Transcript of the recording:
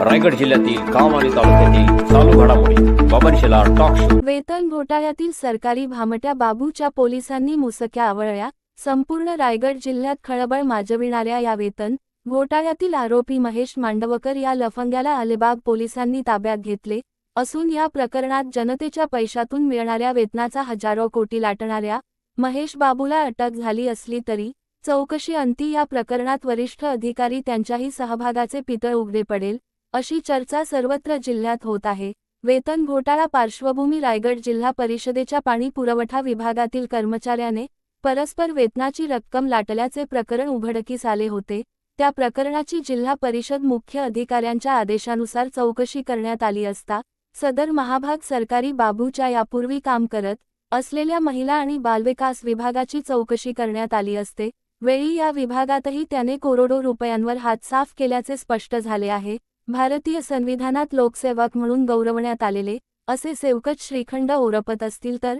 रायगड जिल्ह्यातील काम आणि तालुक्यातील चालू घडामोडी बाबरशेला टॉक शो वेतन घोटाळ्यातील सरकारी भामट्या बाबूच्या पोलिसांनी मुसक्या आवळल्या संपूर्ण रायगड जिल्ह्यात खळबळ माजविणाऱ्या या वेतन घोटाळ्यातील आरोपी महेश मांडवकर या लफंग्याला अलिबाग पोलिसांनी ताब्यात घेतले असून या प्रकरणात जनतेच्या पैशातून मिळणाऱ्या वेतनाचा हजारो कोटी लाटणाऱ्या महेश बाबूला अटक झाली असली तरी चौकशी अंती या प्रकरणात वरिष्ठ अधिकारी त्यांच्याही सहभागाचे पितळ उघडे पडेल अशी चर्चा सर्वत्र जिल्ह्यात होत आहे. वेतन घोटाळा पार्श्वभूमी रायगड जिल्हा परिषदेच्या पाणी पुरवठा विभागातील कर्मचाऱ्याने परस्पर वेतनाची रक्कम लाटल्याचे प्रकरण उघडकीस आले होते. त्या प्रकरणाची जिल्हा परिषद मुख्य अधिकाऱ्यांच्या आदेशानुसार चौकशी करण्यात आली असता सदर महाभाग सरकारी बाबूच्या यापूर्वी काम करत असलेल्या महिला आणि बालविकास विभागाची चौकशी करण्यात आली असते. वेळी या विभागातही त्याने करोडो रुपयांवर हात साफ केल्याचे स्पष्ट झाले आहे. भारतीय संविधानात लोकसेवक म्हणून गौरवण्यात आलेले असे सेवकच श्रीखंड ओरपत असतील तर